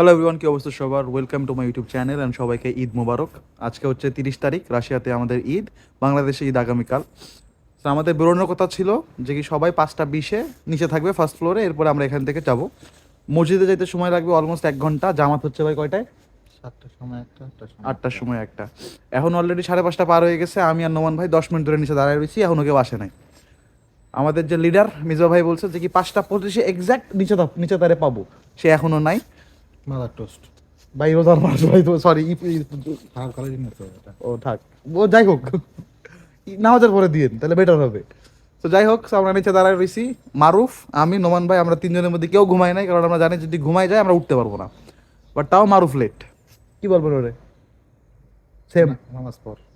Hello everyone কি অবস্থা সবার? Welcome to my YouTube channel and সবাইকে ঈদ মোবারক। আজকে হচ্ছে তিরিশ তারিখ রাশিয়াতে আমাদের ঈদ বাংলাদেশে ঈদ আগামীকাল। তো আমাদের বেরোনোর কথা ছিল যে কি সবাই পাঁচটা বিশে নিচে থাকবে ফার্স্ট ফ্লোরে এরপরে আমরা এখান থেকে যাব। মসজিদে যেতে সময় লাগবে অলমোস্ট এক ঘণ্টা জামাত হচ্ছে ভাই কয়টায়? সাতটার সময় একটা আটটার সময় একটা। এখন অলরেডি সাড়ে পাঁচটা পার হয়ে গেছে আমি আর নোমান ভাই দশ মিনিট ধরে নিচে দাঁড়ায় রয়েছি এখনও কেউ আসে নাই। আমাদের যে লিডার মিজা ভাই বলছে যে কি পাঁচটা পঁচিশে এক্স্যাক্ট নিচে নিচে তারে পাবো। সে এখনও নাই। Mother toast. ভাই রোজার মাস ভাই তো সরি ও থাক। ও যাই হোক নামাজের পরে দিন তাহলে বেটার হবে। তো যাই হোক আমরা নিচে দাঁড়ায় রয়েছি মারুফ আমি নোমান ভাই আমরা তিনজনের মধ্যে কেউ ঘুমাই নাই কারণ আমরা জানি যদি ঘুমাই যায় আমরা উঠতে পারব না। বাট তাও মারুফ লেট কি বলবেন ওরে? সেম নামাজ পর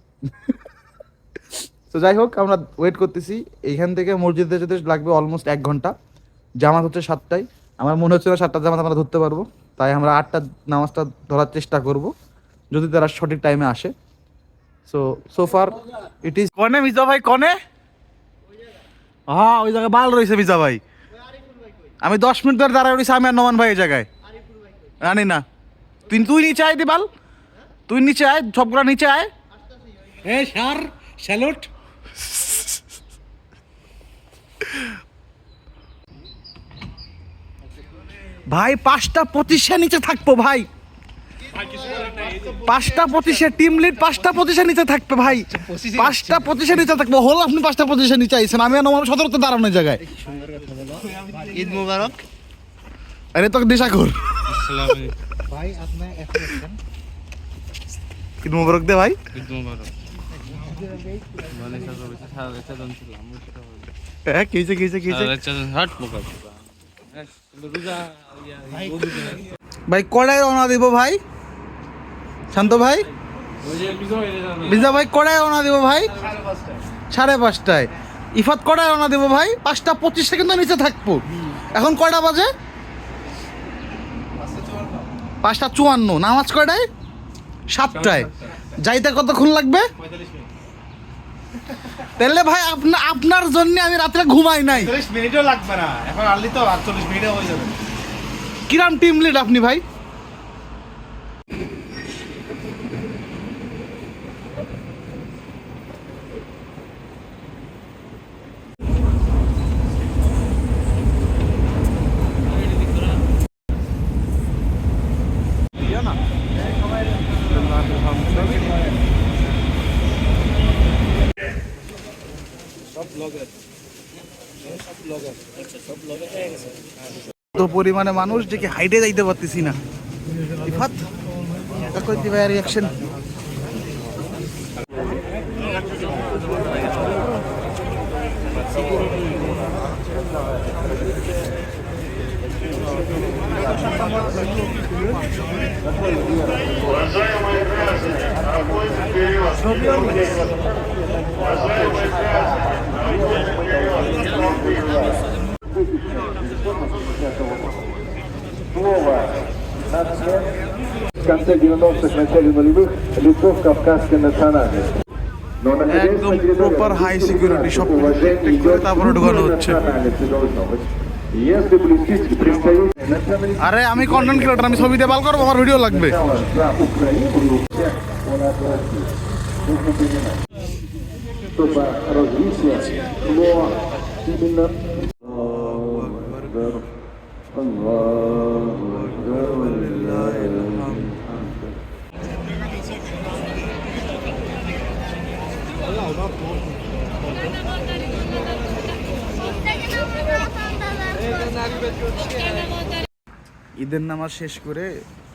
তো যাই হোক আমরা ওয়েট করতেছি। এইখান থেকে মসজিদে যেতে লাগবে অলমোস্ট এক ঘণ্টা। জামাত হচ্ছে সাতটায়। আমার মনে হচ্ছে না সাতটা জামাত আমরা ধরতে পারব। তাই আমরা আটটা নামাজটা ধরার চেষ্টা করব যদি তারা সঠিক টাইমে আসে। So so far it is কনে মিজা ভাই কনে? হ্যাঁ ওই জায়গায় বাল রয়েছে মিজা ভাই। আমি দশ মিনিট ধরে দাঁড়ায় রয়েছি আমি আর নমান ভাই এই জায়গায়। জানি না। তুই তুই নিচে আয় দি বাল। তুই নিচে আয় সবগুলা নিচে আয়। এ সার স্যালুট। ভাই পাঁচটা পঁচিশে নিচে থাকব ভাই। পাঁচটা পঁচিশে টিম লিড পাঁচটা পঁচিশে নিচে থাকবে ভাই। পাঁচটা পঁচিশে নিচে থাকব। হল আপনি পাঁচটা পঁচিশে নিচে আইছেন। আমি আমার সতেরোতে দাঁড়ানো জায়গায়। ঈদ মুবারক। আরে তোকে দিশা কর। ভাই আপনি ঈদ মুবারক দে ভাই। ঈদ মুবারক। সারা রাত চাঁদন ভাই কড়াই রওনা দিব ভাই? শান্ত ভাই? বিজা ভাই কড়াই রওনা দিব ভাই? সাড়ে পাঁচটায়। ইফাত কড়াই রওনা দিব ভাই? পাঁচটা পঁচিশ সেকেন্ড নিচে থাকব। এখন কয়টা বাজে? পাঁচটা চুয়ান্ন। নামাজ কয়টায়? সাতটায়। যাইতে কতক্ষণ লাগবে? তাহলে ভাই আপনা আপনার জন্য আমি রাত্রে ঘুমাই নাই। চল্লিশ মিনিটও লাগবে না। এখন আনলি তো আটচল্লিশ মিনিটে হয়ে যাবে। কিরাম টিম লিড আপনি ভাই? তো পরিমাণে মানুষ যে কি হাইটে যাইতে পারতেছি না ইফাত কই দিবে রিয়াকশন Уважаемые граждане, проходим вперед. Слово «нация» в конце 90-х, начале нулевых лицов кавказской национальности. Но находясь একদম на территории proper high Российской security, Федерации, সব уважение protect করে идет তারপরে ঢোকানো единой হচ্ছে। национальности должно быть. Если блестите представитель националистов আরে আমি কন্টেন্ট ক্রিয়েটর আমি ছবিতে বাল করবো আমার ভিডিও লাগবে за Украину, всех ঈদের নামাজ শেষ করে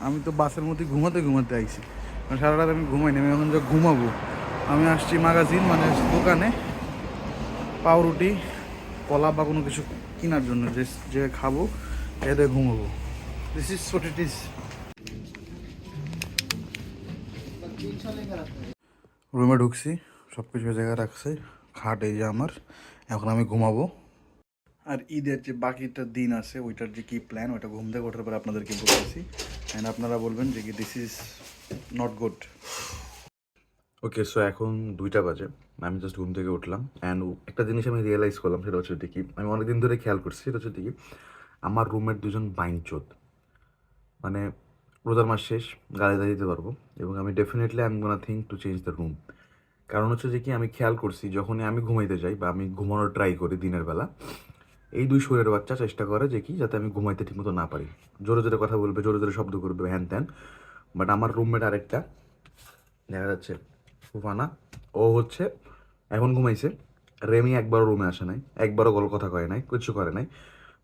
আমি তো বাসের মধ্যে ঘুমাতে ঘুমাতে আইছি। সারা রাত আমি ঘুমাইনি আমি এখন যা ঘুমাবো। আমি আসছি ম্যাগাজিন মানে দোকানে পাউরুটি, কলা বা কোনো কিছু কেনার জন্য, যে যে খাব এতে ঘুমাবো। This is what it is রুমে ঢুকছি সব কিছু জায়গায় রাখছে। খাট এই যে আমার, এখন আমি ঘুমাবো। আর ঈদের যে বাকিটা দিন আছে, ওইটার যে কী প্ল্যান ওইটা ঘুম থেকে ওঠার পরে আপনাদেরকে বলতেছি। অ্যান্ড আপনারা বলবেন যে কি this is not good okay so এখন দুইটা বাজে। আমি জাস্ট ঘুম থেকে উঠলাম। অ্যান্ড একটা জিনিস আমি রিয়েলাইজ করলাম, সেটা হচ্ছে কি আমি অনেকদিন ধরে খেয়াল করছি, সেটা হচ্ছে কি আমার রুমের দুজন বাইনচোদ। মানে রোজার মাস শেষ গাড়ি দাঁড়িয়ে দিতে পারব। এবং আমি definitely I am gonna think to change the room কারণ হচ্ছে যে কি, আমি খেয়াল করছি, যখনই আমি ঘুমাইতে যাই বা আমি ঘুমানোর ট্রাই করি দিনের বেলা এই দুই শরীরের বাচ্চা চেষ্টা করে যে কি যাতে আমি ঘুমাইতে ঠিকমতো না পারি। জোরে জোরে কথা বলবে, জোরে জোরে শব্দ করবে, হ্যান ত্যান। বাট আমার রুমমেট আরেকটা, দেখা যাচ্ছে ফুফানা, ও হচ্ছে এখন ঘুমাইছে। রেমি একবারও রুমে আসে নাই, একবারও গল কথা কয় নাই, কিছু করে নাই।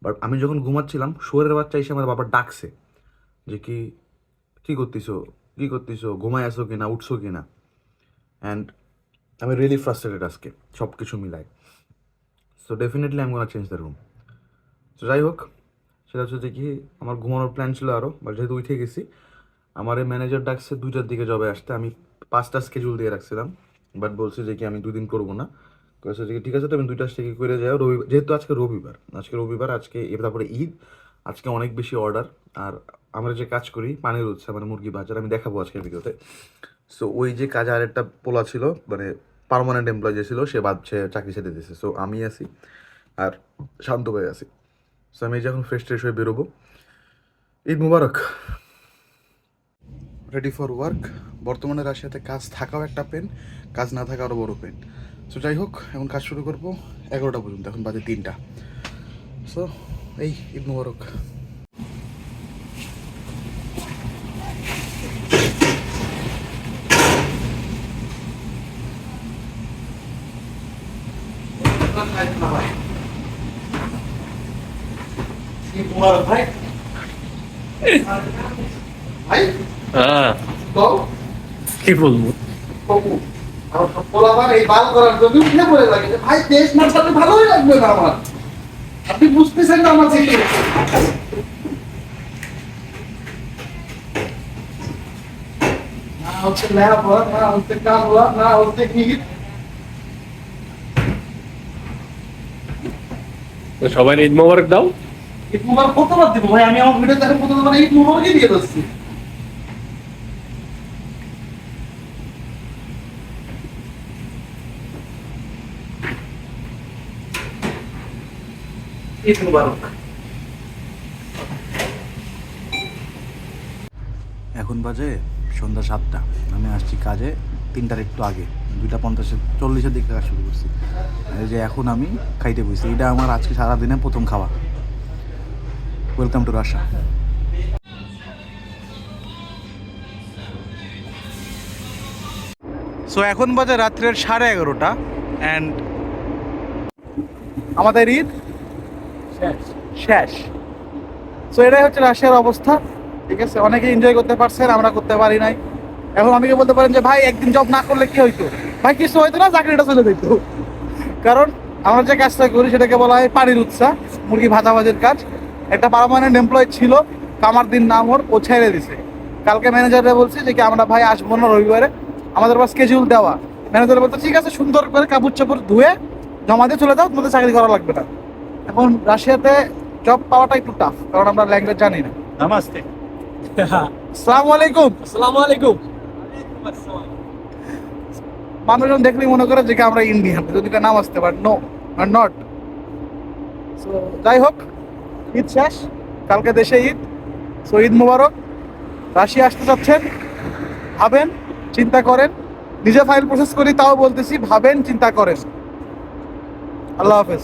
বাট আমি যখন ঘুমাচ্ছিলাম শোয়ের বাচ্চা এসে আমার বাবা ডাকছে যে কি কি করতেছো? কি করতেছো? ঘুমায় আসো কি না উঠছো কি না অ্যান্ড আমি রিয়েলি ফ্রাস্ট্রেটেড আজকে সব কিছু মিলাই সো ডেফিনেটলি আমি গোনা চেঞ্জ দ্য রুম তো যাই হোক সেটা হচ্ছে যে কি, আমার ঘুমানোর প্ল্যান ছিল আরও বাট যেহেতু উঠে গেছি, আমার এই ম্যানেজার ডাকছে দুইটার দিকে জবে আসতে। আমি পাঁচটা স্কেজুল দিয়ে রাখছিলাম বাট বলছে যে কি, আমি দুই দিন করব না। কয়েছে যে ঠিক আছে, তুমি দুইটা থেকে করে যাও। রবিবার যেহেতু আজকে রবিবার আজকে রবিবার, আজকে তারপরে ঈদ, আজকে অনেক বেশি অর্ডার আর আমরা যে কাজ করি, পানির উৎসব মানে মুরগি বাজার, আমি দেখাবো আজকের ভিডিওতে সো ওই যে কাজে আরেকটা পোলা ছিল মানে পার্মানেন্ট এমপ্লয় যে ছিল, সে বাদ, সে চাকরি ছেড়ে দিয়েছে সো আমি আছি আর শান্ত হয়ে আছি। সো আমি যখন ফ্রেশ ট্রেশ হয়ে বেরোবো। Eid Mubarak. Ready for work বর্তমানে রাশিয়াতে কাজ থাকাও একটা পেন কাজ না থাকা আরও বড় পেন সো যাই হোক, এখন কাজ শুরু করব এগারোটা পর্যন্ত, এখন বাজে তিনটা। সো এই ঈদ মুবারক। মুবারক ভাই? ভাই? হ্যাঁ। তো কি বলব? আমার এই বাল করার জন্য উঠে পড়ে লাগে। ভাই দেশ না থাকলে ভালোই লাগবে না আমার। আপনি বুঝতেছেন না আমার situation? না হচ্ছে লেখাপড়া না হচ্ছে কামলা না হচ্ছে ঈদ সবাই ঈদ মোবারক দাও। এখন বাজে সন্ধ্যা সাতটা। আমি আসছি কাজে, তিনটার একটু আগে। দুইটা পঞ্চাশে, চল্লিশের দিকে কাজ শুরু করছি। যে এখন আমি খাইতে বসছি এটা আমার আজকে সারাদিনে প্রথম খাওয়া ওয়েলকাম টু রাশা সো এখন বাজে রাত্রের সাড়ে এগারোটা অ্যান্ড আমাদের ঈদ? শেষ। সো এটাই হচ্ছে রাশিয়ার অবস্থা। ঠিক আছে? অনেকে এনজয় করতে পারছেন আমরা করতে পারি নাই। এখন অনেকে বলতে পারেন যে ভাই একদিন জব না করলে কি হইতো? ভাই কিছু হইতো না চাকরিটা চলে যেত কারণ আমরা যে কাজটা করি সেটাকে বলা হয় পানির উৎসাহ মুরগি ভাজাভাজির কাজ। একটা পারমানেন্ট এমপ্লয় ছিল কামার দিন নাম ওর ও ছেড়ে দিছে। কালকে ম্যানেজাররা বলছে যে কি আমরা ভাই আসব না রবিবারে আমাদের বা স্কেজুল দেওয়া। ম্যানেজার বলতে ঠিক আছে সুন্দর করে কাপড় চাপড় ধুয়ে জমা দিয়ে চলে যাও তোমাদের চাকরি করা লাগবে না। এখন রাশিয়াতে জব পাওয়াটা একটু টাফ কারণ আমরা ল্যাঙ্গুয়েজ জানি না। নমস্তে। আসসালামু আলাইকুম। আসসালামু আলাইকুম। মানুষজন দেখলেই মনে করে যে আমরা ইন্ডিয়ান যদি এটা নাম আসতে পারে নো আর নট সো যাই হোক ঈদ শেষ, কালকে দেশে ঈদ সো ঈদ মুবারক। রাশিয়া আসতে চাচ্ছেন, ভাবেন, চিন্তা করেন। নিজে ফাইল প্রসেস করি, তাও বলতেছি, ভাবেন, চিন্তা করেন। আল্লাহ হাফেজ।